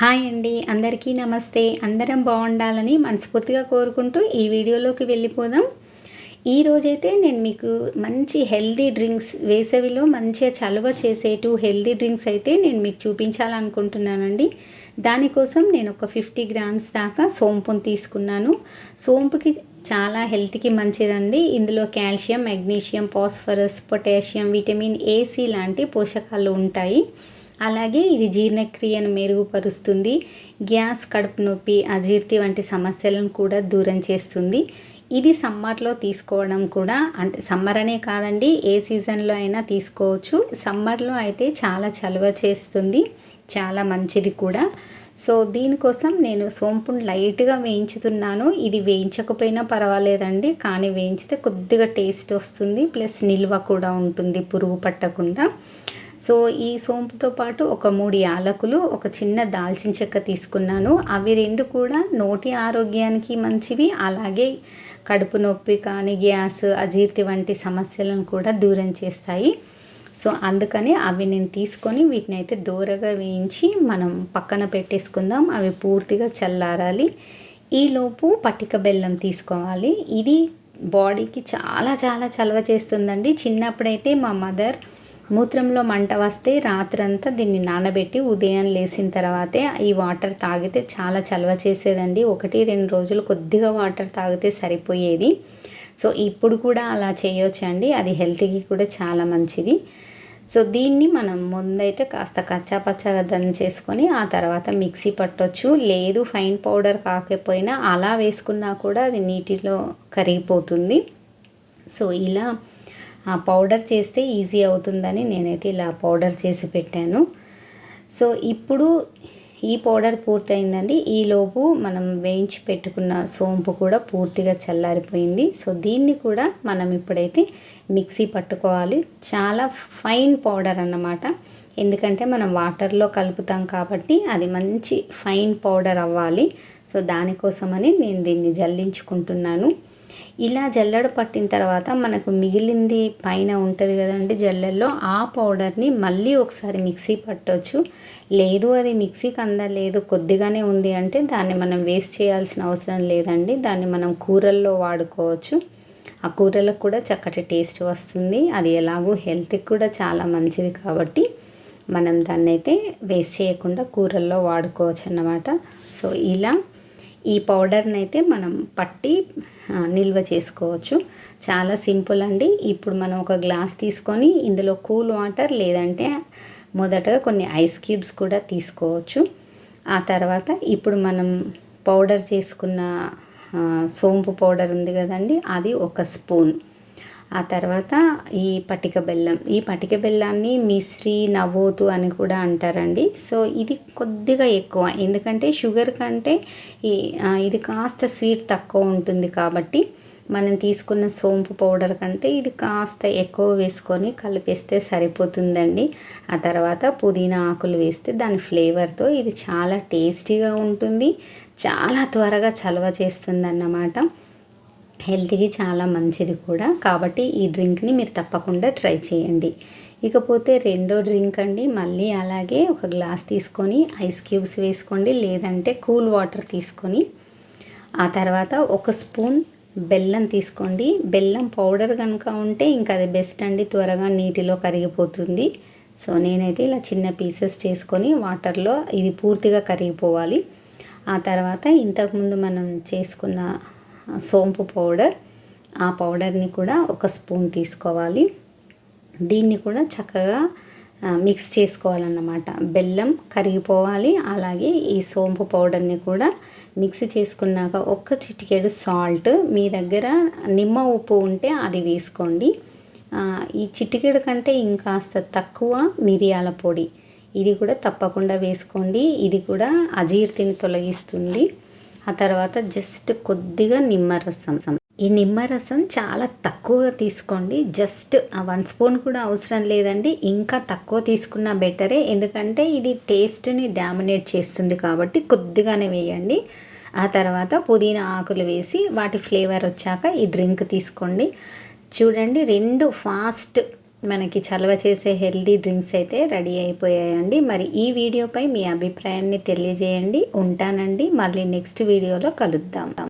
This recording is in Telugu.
హాయ్ అండి అందరికీ నమస్తే. అందరం బాగుండాలని మనస్ఫూర్తిగా కోరుకుంటూ ఈ వీడియోలోకి వెళ్ళిపోదాం. ఈ రోజైతే నేను మీకు మంచి హెల్దీ డ్రింక్స్ వేసవిలో మంచిగా చలువ చేసేటు హెల్దీ డ్రింక్స్ అయితే నేను మీకు చూపించాలనుకుంటున్నానండి. దానికోసం నేను ఒక ఫిఫ్టీ గ్రామ్స్ దాకా సోంపుని తీసుకున్నాను. సోంపుకి చాలా హెల్త్కి మంచిదండి. ఇందులో calcium magnesium phosphorus potassium vitamin AC లాంటి పోషకాలు ఉంటాయి. అలాగే ఇది జీర్ణక్రియను మెరుగుపరుస్తుంది. గ్యాస్ కడుపు నొప్పి అజీర్తి వంటి సమస్యలను కూడా దూరం చేస్తుంది. ఇది సమ్మర్లో తీసుకోవడం కూడా అంటే సమ్మర్ అనే కాదండి ఏ సీజన్లో అయినా తీసుకోవచ్చు. సమ్మర్లో అయితే చాలా చలువ చేస్తుంది చాలా మంచిది కూడా. సో దీనికోసం నేను సోంపును లైట్గా వేయించుతున్నాను. ఇది వేయించకపోయినా పర్వాలేదండి కానీ వేయించితే కొద్దిగా టేస్ట్ వస్తుంది ప్లస్ నిల్వ కూడా ఉంటుంది పురుగు పట్టకుండా. సో ఈ సోంపుతో పాటు ఒక మూడు యాలకులు ఒక చిన్న దాల్చిన చెక్క తీసుకున్నాను. అవి రెండు కూడా నోటి ఆరోగ్యానికి మంచివి. అలాగే కడుపు నొప్పి కానీ గ్యాస్ అజీర్తి వంటి సమస్యలను కూడా దూరం చేస్తాయి. సో అందుకని అవి నేను తీసుకొని వీటిని అయితే దూరగా వేయించి మనం పక్కన పెట్టేసుకుందాం. అవి పూర్తిగా చల్లారాలి. ఈలోపు పట్టిక బెల్లం తీసుకోవాలి. ఇది బాడీకి చాలా చాలా చలవ చేస్తుందండి. చిన్నప్పుడైతే మా మదర్ మూత్రంలో మంట వస్తే రాత్రంతా దీన్ని నానబెట్టి ఉదయం లేచిన తర్వాతే ఈ వాటర్ తాగితే చాలా చలవ చేసేదండి. ఒకటి రెండు రోజులు కొద్దిగా వాటర్ తాగితే సరిపోయేది. సో ఇప్పుడు కూడా అలా చేయొచ్చండి. అది హెల్త్కి కూడా చాలా మంచిది. సో దీన్ని మనం ముందైతే కాస్త కచ్చాపచ్చాగా దంచేసుకొని ఆ తర్వాత మిక్సీ పట్టొచ్చు. లేదు ఫైన్ పౌడర్ కాకపోయినా అలా వేసుకున్నా కూడా అది నీటిలో కరిగిపోతుంది. సో ఇలా ఆ పౌడర్ చేస్తే ఈజీ అవుతుందని నేనైతే ఇలా పౌడర్ చేసి పెట్టాను. సో ఇప్పుడు ఈ పౌడర్ పూర్తయిందండి. ఈలోపు మనం వేయించి పెట్టుకున్న సోంపు కూడా పూర్తిగా చల్లారిపోయింది. సో దీన్ని కూడా మనం ఇప్పుడైతే మిక్సీ పట్టుకోవాలి. చాలా ఫైన్ పౌడర్ అన్నమాట. ఎందుకంటే మనం వాటర్లో కలుపుతాం కాబట్టి అది మంచి ఫైన్ పౌడర్ అవ్వాలి. సో దానికోసమని నేను దీన్ని జల్లించుకుంటున్నాను. ఇలా జల్లెడ పట్టిన తర్వాత మనకు మిగిలింది పైన ఉంటుంది కదండి జల్లెల్లో ఆ పౌడర్ని మళ్ళీ ఒకసారి మిక్సీ పట్టవచ్చు లేదు అది మిక్సీకి అందలేదు కొద్దిగానే ఉంది అంటే దాన్ని మనం వేస్ట్ చేయాల్సిన అవసరం లేదండి. దాన్ని మనం కూరల్లో వాడుకోవచ్చు. ఆ కూరలకు కూడా చక్కటి టేస్ట్ వస్తుంది. అది ఎలాగో హెల్త్కి కూడా చాలా మంచిది కాబట్టి మనం దాన్ని అయితే వేస్ట్ చేయకుండా కూరల్లో వాడుకోవచ్చు అన్నమాట సో ఇలా ఈ పౌడర్ని అయితే మనం పట్టి నిల్వ చేసుకోవచ్చు. చాలా సింపుల్ అండి. ఇప్పుడు మనం ఒక గ్లాస్ తీసుకొని ఇందులో కూల్ వాటర్ లేదంటే మొదటగా కొన్ని ఐస్ క్యూబ్స్ కూడా తీసుకోవచ్చు. ఆ తర్వాత ఇప్పుడు మనం పౌడర్ చేసుకున్న సోంపు పౌడర్ ఉంది కదండి అది ఒక స్పూన్. ఆ తర్వాత ఈ పటిక బెల్లం. ఈ పటిక బెల్లాన్ని మిశ్రీ నవోతు అని కూడా అంటారండి. సో ఇది కొద్దిగా ఎక్కువ. ఎందుకంటే షుగర్ కంటే ఈ ఇది కాస్త స్వీట్ తక్కువ ఉంటుంది కాబట్టి మనం తీసుకున్న సోంపు పౌడర్ కంటే ఇది కాస్త ఎక్కువ వేసుకొని కలిపేస్తే సరిపోతుందండి. ఆ తర్వాత పుదీనా ఆకులు వేస్తే దాని ఫ్లేవర్తో ఇది చాలా టేస్టీగా ఉంటుంది. చాలా త్వరగా చలవ చేస్తుంది అన్నమాట హెల్త్కి చాలా మంచిది కూడా. కాబట్టి ఈ డ్రింక్ని మీరు తప్పకుండా ట్రై చేయండి. ఇకపోతే రెండో డ్రింక్ అండి. మళ్ళీ అలాగే ఒక గ్లాస్ తీసుకొని ఐస్ క్యూబ్స్ వేసుకోండి. లేదంటే కూల్ వాటర్ తీసుకొని ఆ తర్వాత ఒక స్పూన్ బెల్లం తీసుకోండి. బెల్లం పౌడర్ కనుక ఉంటే ఇంకా అది బెస్ట్ అండి. త్వరగా నీటిలో కరిగిపోతుంది. సో నేనైతే ఇలా చిన్న పీసెస్ చేసుకొని వాటర్లో ఇది పూర్తిగా కరిగిపోవాలి. ఆ తర్వాత ఇంతకుముందు మనం చేసుకున్న సోంపు పౌడర్. ఆ పౌడర్ని కూడా ఒక స్పూన్ తీసుకోవాలి. దీన్ని కూడా చక్కగా మిక్స్ చేసుకోవాలన్నమాట. బెల్లం కరిగిపోవాలి. అలాగే ఈ సోంపు పౌడర్ని కూడా మిక్స్ చేసుకున్నాక ఒక్క చిటికెడు సాల్ట్ మీ దగ్గర నిమ్మ ఉప్పు ఉంటే అది వేసుకోండి. ఈ చిటికెడు కంటే ఇంకాస్త తక్కువ మిరియాల పొడి. ఇది కూడా తప్పకుండా వేసుకోండి. ఇది కూడా అజీర్తిని తొలగిస్తుంది. ఆ తర్వాత జస్ట్ కొద్దిగా నిమ్మరసం. ఈ నిమ్మరసం చాలా తక్కువగా తీసుకోండి. జస్ట్ వన్ స్పూన్ కూడా అవసరం లేదండి. ఇంకా తక్కువ తీసుకున్న బెటరే ఎందుకంటే ఇది టేస్ట్ని డామినేట్ చేస్తుంది కాబట్టి కొద్దిగానే వేయండి. ఆ తర్వాత పుదీనా ఆకులు వేసి వాటి ఫ్లేవర్ వచ్చాక ఈ డ్రింక్ తీసుకోండి. చూడండి రెండు ఫాస్ట్ మనకి చలవ చేసే హెల్దీ డ్రింక్స్ అయితే రెడీ అయిపోయాయండి. మరి ఈ వీడియోపై మీ అభిప్రాయాన్ని తెలియజేయండి. ఉంటానండి. మళ్ళీ నెక్స్ట్ వీడియోలో కలుద్దాం.